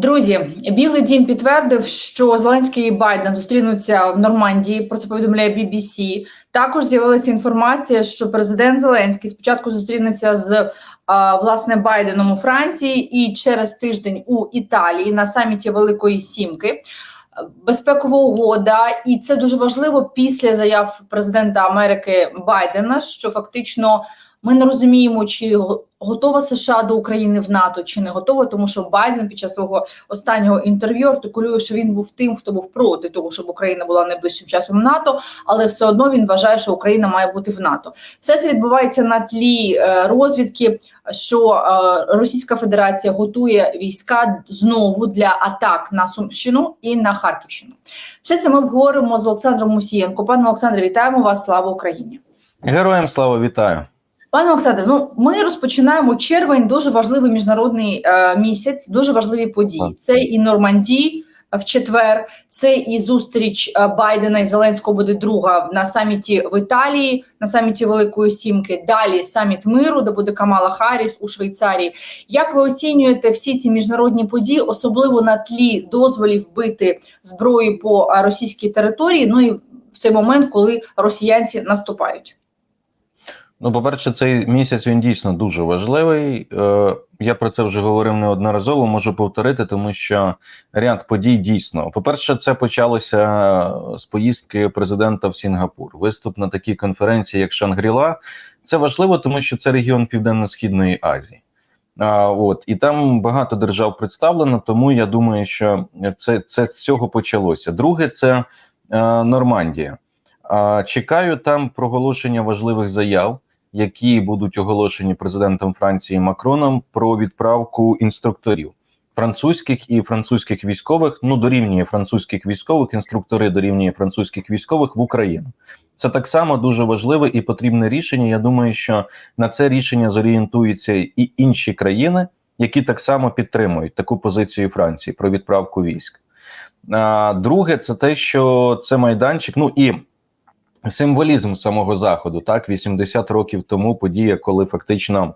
Друзі, Білий Дім підтвердив, що Зеленський і Байден зустрінуться в Нормандії. Про це повідомляє BBC. Також з'явилася інформація, що президент Зеленський спочатку зустрінеться з а, власне Байденом у Франції і через тиждень у Італії на саміті Великої Сімки. Безпекова угода, і це дуже важливо після заяв президента Америки Байдена, що фактично ми не розуміємо, чи готова США до України в НАТО, чи не готова, тому що Байден під час свого останнього інтерв'ю артикулює, що він був тим, хто був проти того, щоб Україна була найближчим часом в НАТО, але все одно він вважає, що Україна має бути в НАТО. Все це відбувається на тлі е, розвідки, що е, Російська Федерація готує війська знову для атак на Сумщину і на Харківщину. Все це ми обговоримо з Олександром Мусієнко. Пане Олександре, вітаємо вас! Слава Україні! Героям слава вітаю. Пане Олександре, ну ми розпочинаємо червень, дуже важливий міжнародний е, місяць, дуже важливі події. Це і Нормандії в четвер, це і зустріч е, Байдена і Зеленського буде друга на саміті в Італії, на саміті Великої Сімки. Далі саміт миру, де буде Камала Харріс у Швейцарії. Як ви оцінюєте всі ці міжнародні події, особливо на тлі дозволів бити зброю по е, російській території? Ну і в цей момент, коли росіянці наступають? Ну, по-перше, цей місяць він дійсно дуже важливий. Е, я про це вже говорив неодноразово, можу повторити, тому що ряд подій дійсно. По-перше, це почалося з поїздки президента в Сінгапур. Виступ на такій конференції, як Шангріла. Це важливо, тому що це регіон Південно-Східної Азії. А, от і там багато держав представлено, тому я думаю, що це, це з цього почалося. Друге, це е, Нормандія. Чекаю там проголошення важливих заяв, які будуть оголошені президентом Франції Макроном про відправку інструкторів французьких і французьких військових. Ну дорівнює французьких військових, інструктори дорівнює французьких військових в Україну. Це так само дуже важливе і потрібне рішення. Я думаю, що на це рішення зорієнтуються і інші країни, які так само підтримують таку позицію Франції про відправку військ. А, друге, це те, що це майданчик. Ну і символізм самого заходу, так 80 років тому подія, коли фактично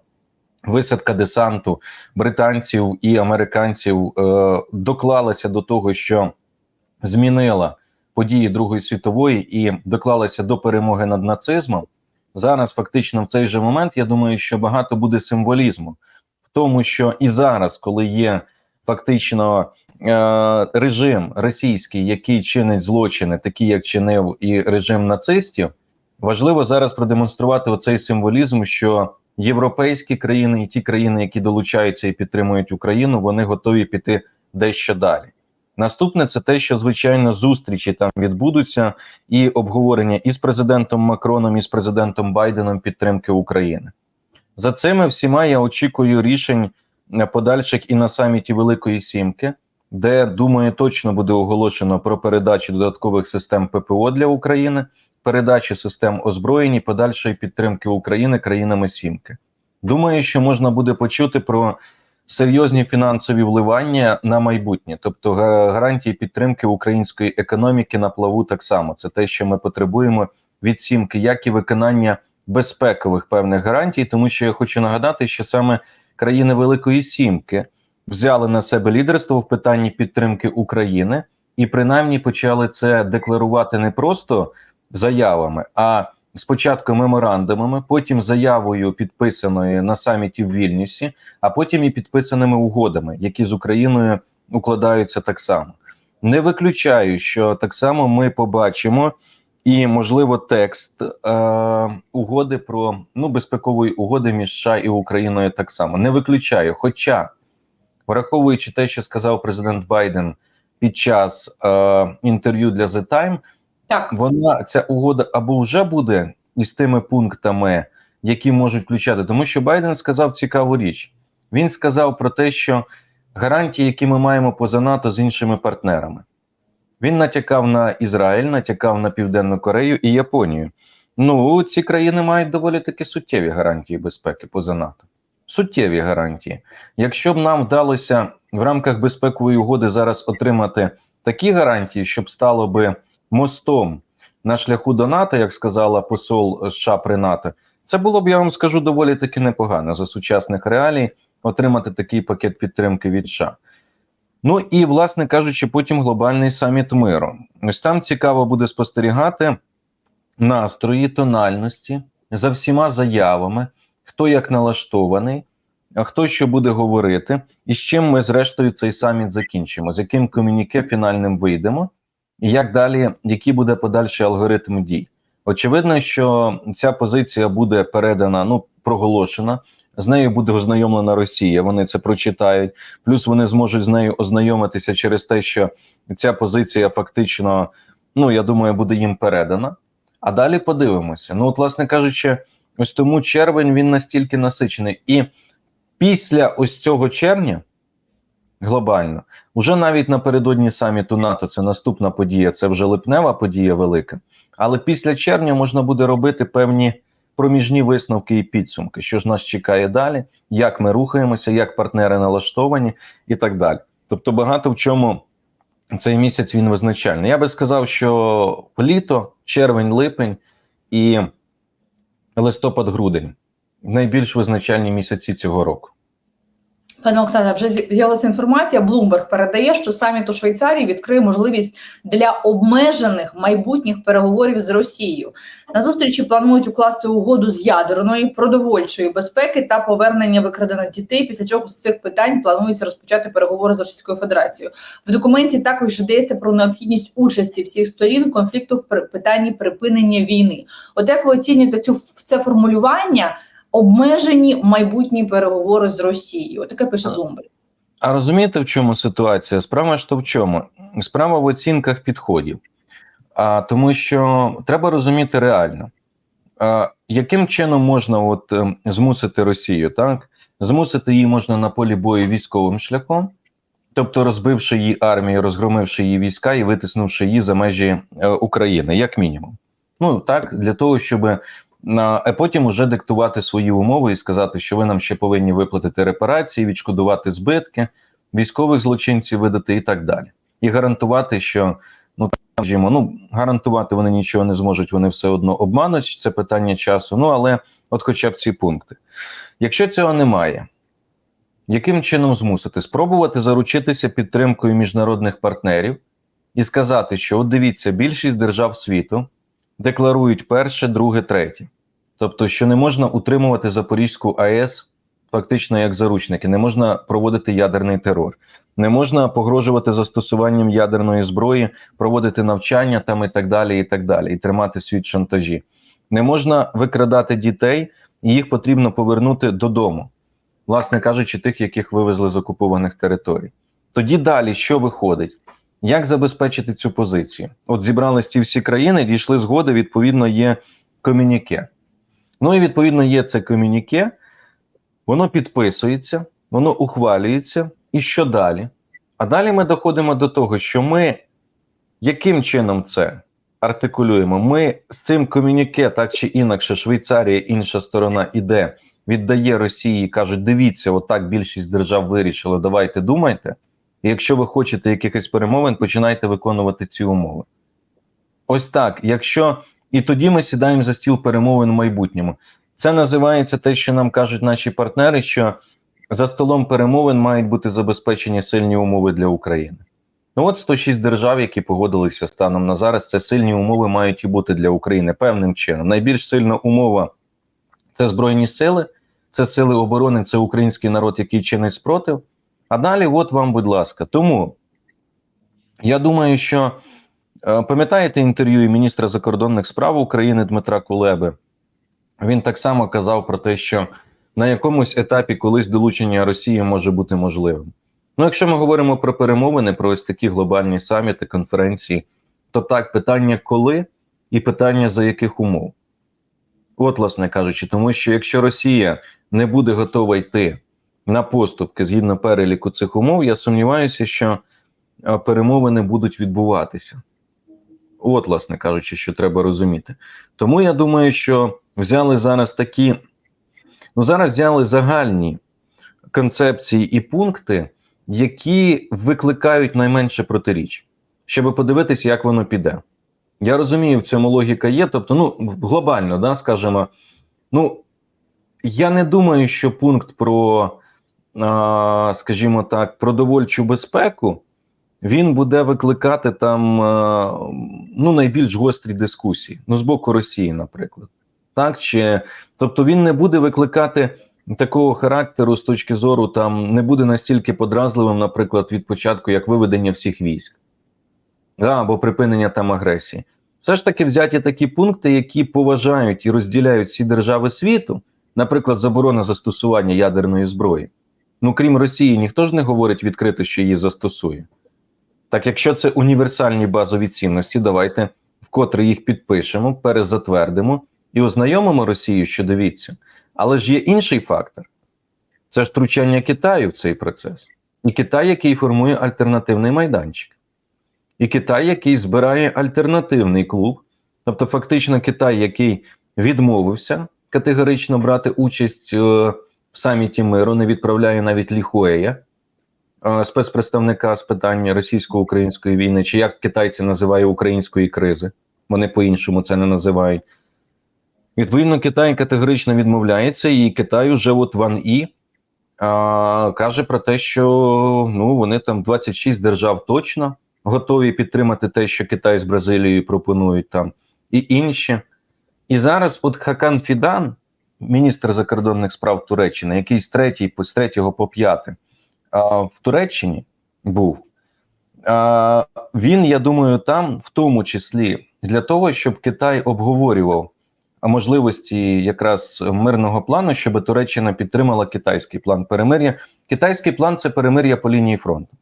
висадка десанту британців і американців е, доклалася до того, що змінила події Другої світової і доклалася до перемоги над нацизмом. Зараз, фактично, в цей же момент, я думаю, що багато буде символізму в тому, що і зараз, коли є фактично режим російський, який чинить злочини, такі як чинив і режим нацистів, важливо зараз продемонструвати оцей символізм, що європейські країни і ті країни, які долучаються і підтримують Україну, вони готові піти дещо далі. Наступне це те, що звичайно зустрічі там відбудуться, і обговорення із президентом Макроном і з президентом Байденом підтримки України. За цими всіма я очікую рішень е, подальших і на саміті Великої Сімки, де думаю, точно буде оголошено про передачу додаткових систем ППО для України, передачу систем озброєнь і подальшої підтримки України країнами Сімки. Думаю, що можна буде почути про серйозні фінансові вливання на майбутнє, тобто гарантії підтримки української економіки на плаву так само. Це те, що ми потребуємо від сімки, як і виконання безпекових певних гарантій, тому що я хочу нагадати, що саме країни Великої Сімки взяли на себе лідерство в питанні підтримки України і принаймні почали це декларувати не просто заявами, а спочатку меморандумами, потім заявою підписаною на саміті в Вільнюсі, а потім і підписаними угодами, які з Україною укладаються так само. Не виключаю, що так само ми побачимо і, можливо, текст е, угоди про ну безпекової угоди між США і Україною так само. Не виключаю. Хоча, враховуючи те, що сказав президент Байден під час е, інтерв'ю для The Time, Так. вона ця угода або вже буде із тими пунктами, які можуть включати, тому що Байден сказав цікаву річ. Він сказав про те, що гарантії, які ми маємо поза НАТО з іншими партнерами, він натякав на Ізраїль, натякав на Південну Корею і Японію. Ну, ці країни мають доволі таки суттєві гарантії безпеки поза НАТО. Суттєві гарантії. Якщо б нам вдалося в рамках безпекової угоди зараз отримати такі гарантії, щоб стало би мостом на шляху до НАТО, як сказала посол США при НАТО, це було б, я вам скажу, доволі таки непогано за сучасних реалій отримати такий пакет підтримки від США. Ну і, власне кажучи, потім глобальний саміт миру. Ось там цікаво буде спостерігати настрої, тональності за всіма заявами, хто як налаштований, а хто що буде говорити, і з чим ми, зрештою, цей саміт закінчимо, з яким комюніке фінальним вийдемо, і як далі, який буде подальший алгоритм дій. Очевидно, що ця позиція буде передана, ну проголошена. З нею буде ознайомлена Росія. Вони це прочитають. Плюс вони зможуть з нею ознайомитися через те, що ця позиція фактично, ну я думаю, буде їм передана. А далі подивимося. Ну, от, власне кажучи, ось тому червень він настільки насичений. І після ось цього червня, глобально, уже навіть напередодні саміту НАТО, це наступна подія, це вже липнева подія велика. Але після червня можна буде робити певні проміжні висновки і підсумки, що ж нас чекає далі, як ми рухаємося, як партнери налаштовані і так далі. Тобто, багато в чому цей місяць він визначальний. Я би сказав, що літо, червень, липень і листопад-грудень найбільш визначальні місяці цього року. Пане Оксане, вже з'явилася інформація. Bloomberg передає, що саміт у Швейцарії відкриє можливість для обмежених майбутніх переговорів з Росією. На зустрічі планують укласти угоду з ядерної, продовольчої безпеки та повернення викрадених дітей. Після чого з цих питань планується розпочати переговори з Російською Федерацією. В документі також йдеться про необхідність участі всіх сторін конфлікту в питанні припинення війни. От як ви оцінюєте цю це формулювання? Обмежені майбутні переговори з Росією. Таке пише Bloomberg. А розумієте, в чому ситуація? Справа ж то в чому? Справа в оцінках підходів. А, тому що треба розуміти реально, а, яким чином можна от, е, змусити Росію, так? Змусити її можна на полі бою військовим шляхом, тобто розбивши її армію, розгромивши її війська і витиснувши її за межі е, України, як мінімум. Ну так, для того, щоб а потім уже диктувати свої умови і сказати, що ви нам ще повинні виплатити репарації, відшкодувати збитки, військових злочинців видати і так далі. І гарантувати, що ну скажімо, ну гарантувати вони нічого не зможуть, вони все одно обмануть. Це питання часу. Ну але от, хоча б ці пункти. Якщо цього немає, яким чином змусити? Спробувати заручитися підтримкою міжнародних партнерів і сказати, що от дивіться, більшість держав світу декларують перше, друге, третє. Тобто, що не можна утримувати Запорізьку АЕС фактично як заручники, не можна проводити ядерний терор, не можна погрожувати застосуванням ядерної зброї, проводити навчання там і так далі, і так далі, і тримати світ шантажі. Не можна викрадати дітей, і їх потрібно повернути додому, власне кажучи, тих, яких вивезли з окупованих територій. Тоді далі що виходить? Як забезпечити цю позицію? От зібрались ці всі країни, дійшли згоди, відповідно, є комюніке. Ну і відповідно є це комюніке, воно підписується, воно ухвалюється. І що далі? А далі ми доходимо до того, що ми яким чином це артикулюємо? Ми з цим комюніке, так чи інакше, Швейцарія, інша сторона іде, віддає Росії і кажуть: дивіться, отак більшість держав вирішила, давайте думайте. І якщо ви хочете якихось перемовин, починайте виконувати ці умови. Ось так. Якщо і тоді ми сідаємо за стіл перемовин в майбутньому. Це називається те, що нам кажуть наші партнери, що за столом перемовин мають бути забезпечені сильні умови для України. Ну от 106 держав, які погодилися станом на зараз, це сильні умови мають і бути для України певним чином. Найбільш сильна умова це Збройні сили, це сили оборони, це український народ, який чинить спротив. А далі, от вам, будь ласка. Тому я думаю, що пам'ятаєте інтерв'ю міністра закордонних справ України Дмитра Кулеби? Він так само казав про те, що на якомусь етапі колись долучення Росії може бути можливим. Ну, якщо ми говоримо про перемовини, про ось такі глобальні саміти, конференції, то так, питання коли і питання за яких умов. От, власне кажучи, тому що якщо Росія не буде готова йти на поступки згідно переліку цих умов, я сумніваюся, що е, перемовини будуть відбуватися. От, власне кажучи, що треба розуміти. Тому я думаю, що взяли зараз такі, ну зараз взяли загальні концепції і пункти, які викликають найменше протиріч, щоб подивитися, як воно піде. Я розумію, в цьому логіка є. Тобто, ну глобально, да, скажімо, ну я не думаю, що пункт про скажімо так, продовольчу безпеку, він буде викликати там ну, найбільш гострі дискусії, ну, з боку Росії, наприклад. Так, чи, тобто він не буде викликати такого характеру з точки зору, там не буде настільки подразливим, наприклад, від початку, як виведення всіх військ, да, або припинення там агресії. Все ж таки взяті такі пункти, які поважають і розділяють всі держави світу, наприклад, заборона застосування ядерної зброї. Ну, крім Росії, ніхто ж не говорить відкрито, що її застосує. Так, якщо це універсальні базові цінності, давайте вкотре їх підпишемо, перезатвердимо і ознайомимо Росію, що дивіться. Але ж є інший фактор: це ж втручання Китаю в цей процес. І Китай, який формує альтернативний майданчик, і Китай, який збирає альтернативний клуб, тобто, фактично, Китай, який відмовився категорично брати участь е, в саміті миру, не відправляє навіть Ліхуея, спецпредставника з питань російсько-української війни, чи як китайці називають української кризи. Вони по-іншому це не називають. Відповідно, Китай категорично відмовляється, і Китай уже от Ван І а, каже про те, що ну вони там 26 держав точно готові підтримати те, що Китай з Бразилією пропонують там, і інші. І зараз, от Хакан Фідан, міністр закордонних справ Туреччини, який з третій, з третього по п'яте в Туреччині був. Він, я думаю, там в тому числі для того, щоб Китай обговорював можливості якраз мирного плану, щоб Туреччина підтримала китайський план перемир'я. Китайський план це перемир'я по лінії фронту.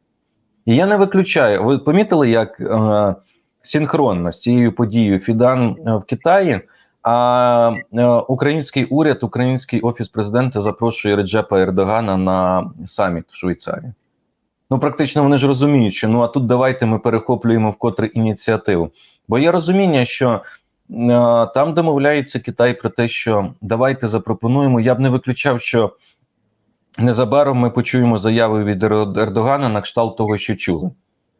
І я не виключаю. Ви помітили, як е, синхронно з цією подією Фідан е, в Китаї, а е, український уряд, український офіс президента запрошує Реджепа Ердогана на саміт в Швейцарії. Ну, практично вони ж розуміють, що ну а тут давайте ми перехоплюємо вкотре ініціативу. Бо є розуміння, що е, там домовляється Китай про те, що давайте запропонуємо. Я б не виключав, що незабаром ми почуємо заяви від Ер- Ердогана на кшталт того, що чули.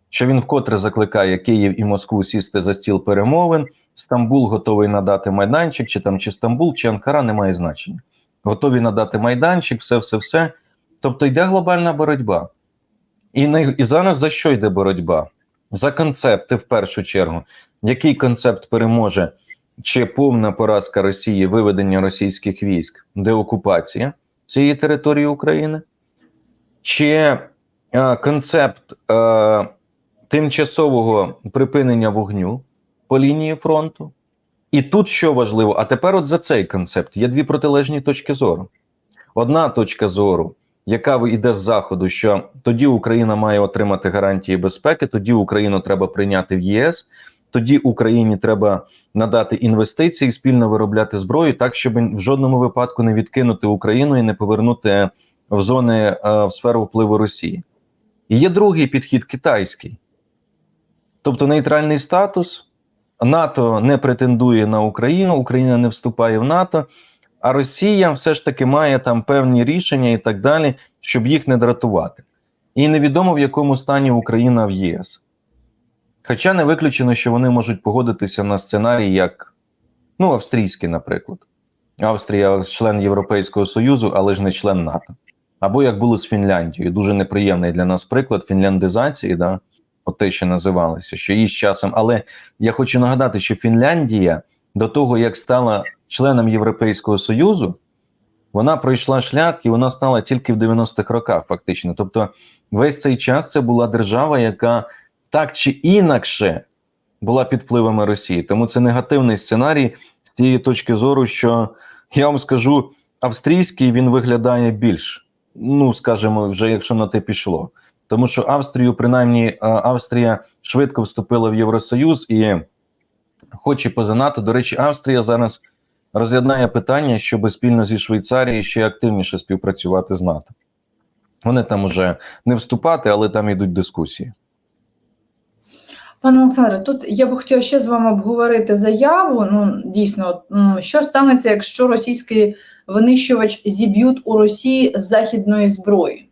Що він вкотре закликає Київ і Москву сісти за стіл перемовин. Стамбул готовий надати майданчик, чи там чи Стамбул, чи Анкара не має значення. Готові надати майданчик, все, все, все. Тобто йде глобальна боротьба. І, най- і зараз за що йде боротьба? За концепти в першу чергу. Який концепт переможе? Чи повна поразка Росії, виведення російських військ, деокупація цієї території України? Чи е, концепт е, тимчасового припинення вогню по лінії фронту? І тут що важливо, а тепер от за цей концепт є дві протилежні точки зору. Одна точка зору, яка йде з заходу, що тоді Україна має отримати гарантії безпеки, тоді Україну треба прийняти в ЄС, тоді Україні треба надати інвестиції, спільно виробляти зброю, так щоб в жодному випадку не відкинути Україну і не повернути в зони е, в сферу впливу Росії. І є другий підхід китайський, тобто нейтральний статус. НАТО не претендує на Україну, Україна не вступає в НАТО, а Росія все ж таки має там певні рішення і так далі, щоб їх не дратувати. І невідомо в якому стані Україна в ЄС. Хоча не виключено, що вони можуть погодитися на сценарій, як ну, австрійський, наприклад. Австрія член Європейського Союзу, але ж не член НАТО. Або як було з Фінляндією. Дуже неприємний для нас приклад фінляндизації, да, от те, що називалося, що її з часом. Але я хочу нагадати, що Фінляндія до того, як стала членом Європейського Союзу, вона пройшла шлях і вона стала тільки в 90-х роках, фактично. Тобто, весь цей час це була держава, яка так чи інакше була під впливами Росії. Тому це негативний сценарій з тієї точки зору, що я вам скажу, австрійський він виглядає більш, ну скажімо, вже якщо на те пішло. Тому що Австрію, принаймні, е, Австрія швидко вступила в Євросоюз і хоче поза НАТО. До речі, Австрія зараз розглядає питання, щоб спільно зі Швейцарією ще активніше співпрацювати з НАТО. Вони там уже не вступати, але там йдуть дискусії. Пане Олександре, тут я би хотіла ще з вами обговорити заяву. Ну, дійсно, що станеться, якщо російський винищувач зіб'ють у Росії західної зброї?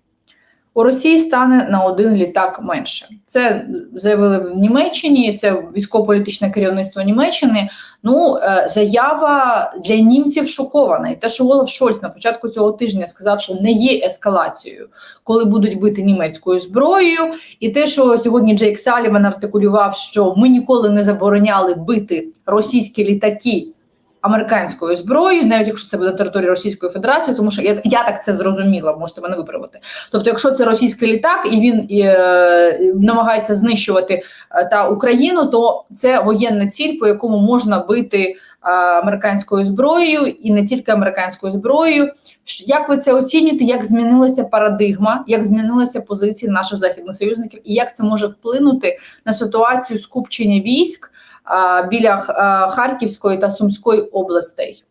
У Росії стане на один літак менше. Це заявили в Німеччині. Це військово-політичне керівництво Німеччини. Ну, е, заява для німців шокована. І те, що Олаф Шольц на початку цього тижня сказав, що не є ескалацією, коли будуть бити німецькою зброєю, і те, що сьогодні Джейк Саліван артикулював, що ми ніколи не забороняли бити російські літаки американською зброєю, навіть якщо це буде територія Російської Федерації, тому що я, я так це зрозуміла, можете мене виправити. Тобто, якщо це російський літак і він е, намагається знищувати е, та Україну, то це воєнна ціль, по якому можна бити американською зброєю і не тільки американською зброєю. Як ви це оцінюєте? Як змінилася парадигма, як змінилася позиція наших західних союзників, і як це може вплинути на ситуацію скупчення військ біля Харківської та Сумської областей?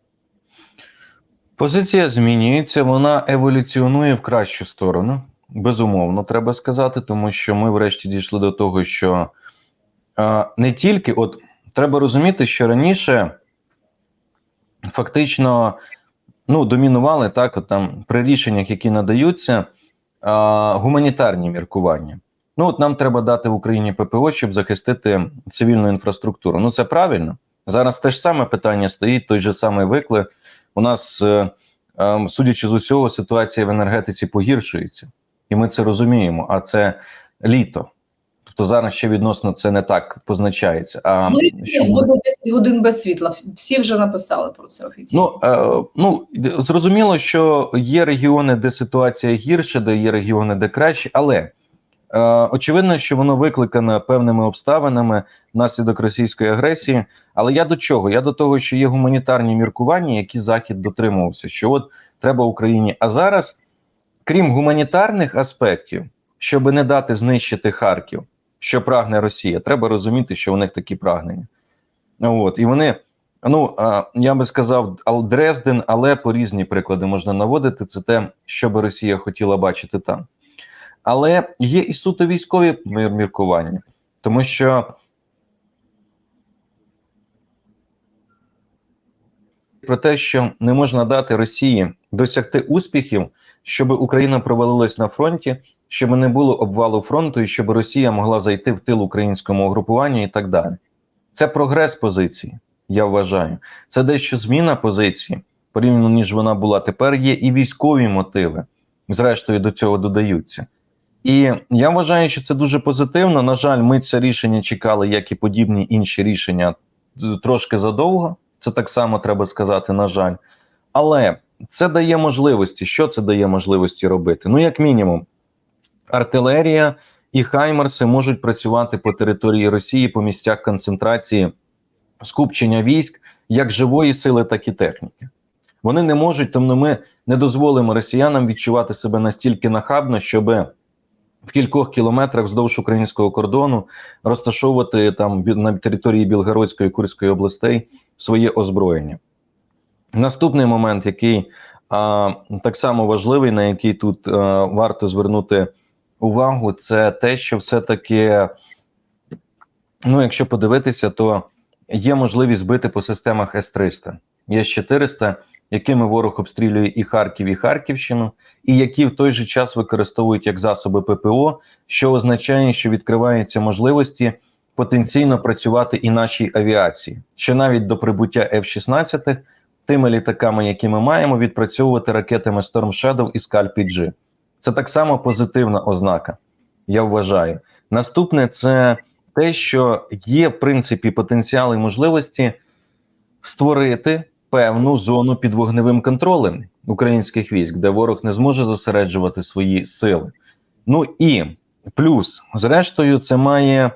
Позиція змінюється, вона еволюціонує в кращу сторону. Безумовно, треба сказати, тому що ми врешті дійшли до того, що е, не тільки от треба розуміти, що раніше фактично ну, домінували так, от там при рішеннях, які надаються, е, гуманітарні міркування. Ну, от нам треба дати в Україні ППО, щоб захистити цивільну інфраструктуру. Ну, це правильно. Зараз те ж саме питання стоїть, той же самий виклик. У нас, е, е, судячи з усього, ситуація в енергетиці погіршується, і ми це розуміємо. А це літо. Тобто зараз ще відносно це не так позначається. А що буде? буде 10 годин без світла. Всі вже написали про це офіційно. Ну, е, ну зрозуміло, що є регіони, де ситуація гірша, де є регіони, де краще, але е, очевидно, що воно викликане певними обставинами внаслідок російської агресії. Але я до чого? Я до того, що є гуманітарні міркування, які Захід дотримувався, що от треба Україні. А зараз, крім гуманітарних аспектів, щоб не дати знищити Харків, що прагне Росія, треба розуміти, що у них такі прагнення. От, і вони. Ну, я би сказав, Дрезден, але по різні приклади можна наводити. Це те, що би Росія хотіла бачити там. Але є і суто військові мір- міркування, тому що про те, що не можна дати Росії досягти успіхів, щоб Україна провалилась на фронті, щоб не було обвалу фронту, і щоб Росія могла зайти в тил українському угрупуванню і так далі. Це прогрес позиції, я вважаю. Це дещо зміна позиції, порівняно ніж вона була. Тепер є і військові мотиви, зрештою до цього додаються. І я вважаю, що це дуже позитивно. На жаль, ми це рішення чекали, як і подібні інші рішення, трошки задовго. Це так само треба сказати, на жаль. Але це дає можливості. Що це дає можливості робити? Ну, як мінімум, артилерія і хаймерси можуть працювати по території Росії по місцях концентрації скупчення військ як живої сили, так і техніки. Вони не можуть, тому ми не дозволимо росіянам відчувати себе настільки нахабно, щоб в кількох кілометрах вздовж українського кордону розташовувати там на території Білгородської Курської областей своє озброєння. Наступний момент, який а, так само важливий, на який тут а, варто звернути увагу, це те, що все-таки, ну, якщо подивитися, то є можливість збити по системах С-300. Є 400, якими ворог обстрілює і Харків, і Харківщину, і які в той же час використовують як засоби ППО, що означає, що відкриваються можливості потенційно працювати і нашій авіації, що навіть до прибуття F-16 тими літаками, які ми маємо, відпрацьовувати ракетами Storm Shadow і Scalp PG. Це так само позитивна ознака, я вважаю. Наступне це те, що є в принципі потенціал і можливості створити певну зону під вогневим контролем українських військ, де ворог не зможе зосереджувати свої сили. Ну і плюс, зрештою, це має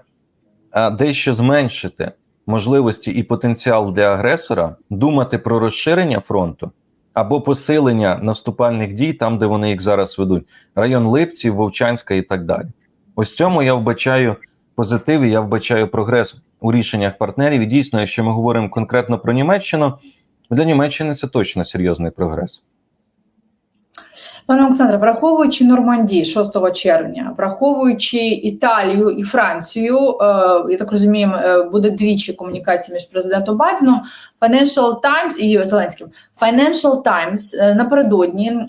а, дещо зменшити можливості і потенціал для агресора думати про розширення фронту або посилення наступальних дій там, де вони їх зараз ведуть. Район Липців, Вовчанська і так далі. Ось цьому я вбачаю позитив, і я вбачаю прогрес у рішеннях партнерів. І дійсно, якщо ми говоримо конкретно про Німеччину, для Німеччини це точно серйозний прогрес. Пане Олександре, враховуючи Нормандії 6 червня, враховуючи Італію і Францію, е, я так розумію, е, буде двічі комунікації між президентом Байденом, Financial Times і Зеленським. Financial Times е, напередодні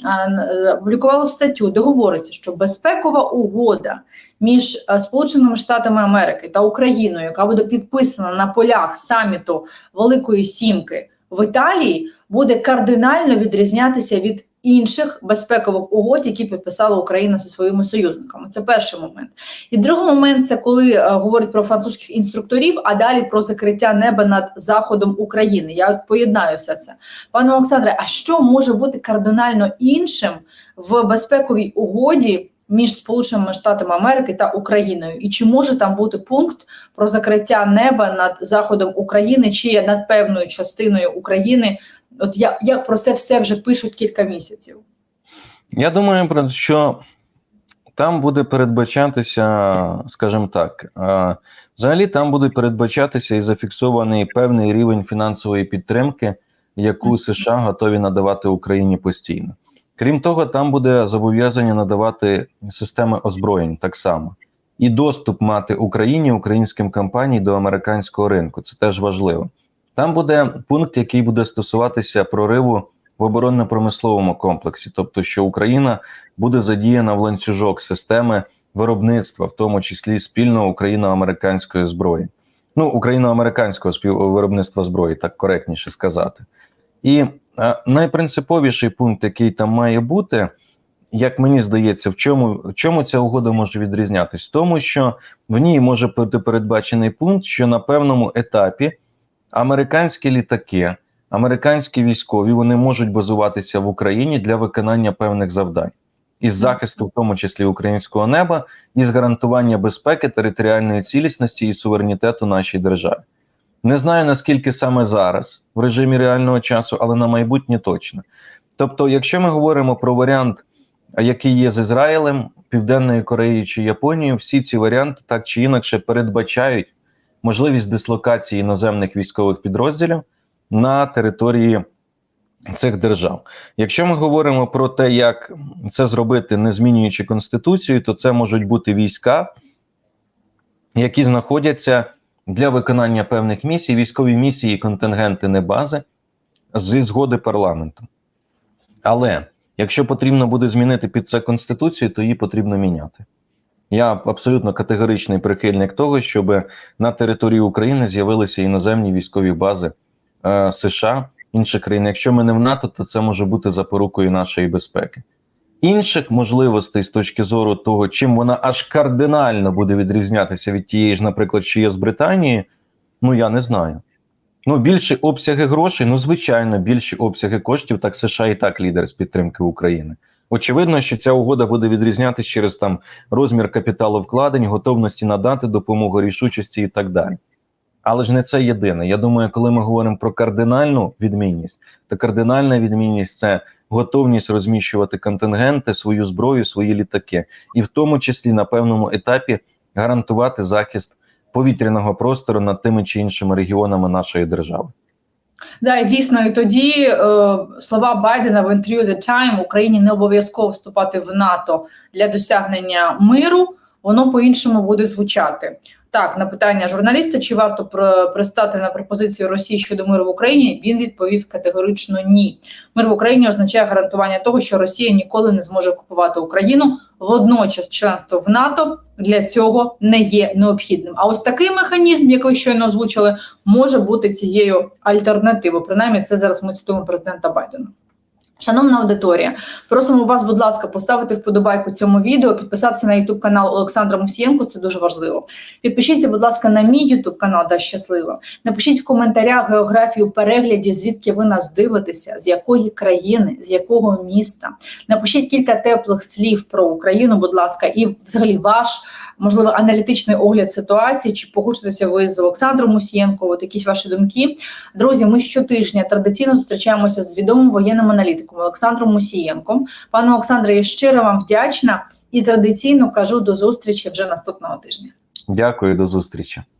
опублікувало статтю, де говориться, що безпекова угода між Сполученими Штатами Америки та Україною, яка буде підписана на полях саміту Великої Сімки в Італії, буде кардинально відрізнятися від інших безпекових угод, які підписала Україна зі своїми союзниками. Це перший момент. І другий момент це коли е, говорять про французьких інструкторів, а далі про закриття неба над заходом України. Я от поєднаю все це. Пане Олександре, а що може бути кардинально іншим в безпековій угоді? Між Сполученими Штатами Америки та Україною, і чи може там бути пункт про закриття неба над заходом України чи над певною частиною України? От як, як про це все вже пишуть кілька місяців? Я думаю, що там буде передбачатися, скажімо так, взагалі там буде передбачатися і зафіксований певний рівень фінансової підтримки, яку США готові надавати Україні постійно. Крім того, там буде зобов'язання надавати системи озброєнь так само. І доступ мати Україні, українським компаніям до американського ринку. Це теж важливо. Там буде пункт, який буде стосуватися прориву в оборонно-промисловому комплексі, тобто, що Україна буде задіяна в ланцюжок системи виробництва, в тому числі спільного україно-американської зброї. Ну, україно-американського співвиробництва зброї, так коректніше сказати. І найпринциповіший пункт, який там має бути, як мені здається, в чому, в чому ця угода може відрізнятись? В тому, що в ній може бути передбачений пункт, що на певному етапі американські літаки, американські військові вони можуть базуватися в Україні для виконання певних завдань із захисту, в тому числі українського неба, і з гарантування безпеки, територіальної цілісності і суверенітету нашій державі. Не знаю наскільки саме зараз в режимі реального часу, але на майбутнє точно. Тобто, якщо ми говоримо про варіант, який є з Ізраїлем, Південною Кореєю чи Японією, всі ці варіанти так чи інакше передбачають можливість дислокації іноземних військових підрозділів на території цих держав. Якщо ми говоримо про те, як це зробити, не змінюючи конституцію, то це можуть бути війська, які знаходяться для виконання певних місій, військові місії, контингенти, не бази зі згоди парламенту. Але якщо потрібно буде змінити під це конституцію, то її потрібно міняти. Я абсолютно категоричний прихильник того, щоб на території України з'явилися іноземні військові бази е, США, інших країн. Якщо ми не в НАТО, то це може бути запорукою нашої безпеки. Інших можливостей з точки зору того, чим вона аж кардинально буде відрізнятися від тієї ж, наприклад, що є з Британії, ну я не знаю. Ну, більші обсяги грошей, ну звичайно, більші обсяги коштів, так США і так лідер з підтримки України. Очевидно, що ця угода буде відрізнятися через там розмір капіталу вкладень, готовності надати допомогу, рішучості і так далі. Але ж не це єдине. Я думаю, коли ми говоримо про кардинальну відмінність, то кардинальна відмінність це готовність розміщувати контингенти, свою зброю, свої літаки, і в тому числі на певному етапі гарантувати захист повітряного простору над тими чи іншими регіонами нашої держави. Да, і дійсно, і тоді е, слова Байдена в інтерв'ю The Time Україні не обов'язково вступати в НАТО для досягнення миру. Воно по-іншому буде звучати. Так, на питання журналіста, чи варто пр- пристати на пропозицію Росії щодо миру в Україні, він відповів категорично ні. Мир в Україні означає гарантування того, що Росія ніколи не зможе окупувати Україну. Водночас, членство в НАТО для цього не є необхідним. А ось такий механізм, який щойно озвучили, може бути цією альтернативою. Принаймні, це зараз ми цитуємо президента Байдена. Шановна аудиторія, просимо вас, будь ласка, поставити вподобайку цьому відео, підписатися на YouTube канал Олександра Мусієнко, це дуже важливо. Підпишіться, будь ласка, на мій YouTube канал да щасливо. Напишіть в коментарях географію переглядів, звідки ви нас дивитеся, з якої країни, з якого міста. Напишіть кілька теплих слів про Україну, будь ласка, і взагалі ваш можливо аналітичний огляд ситуації. Чи погоджуєтеся ви з Олександром Мусієнко? От якісь ваші думки. Друзі, ми щотижня традиційно зустрічаємося з відомим воєнним аналітиком Олександром Мусієнком. Пане Олександре, я щиро вам вдячна і традиційно кажу до зустрічі вже наступного тижня. Дякую, до зустрічі.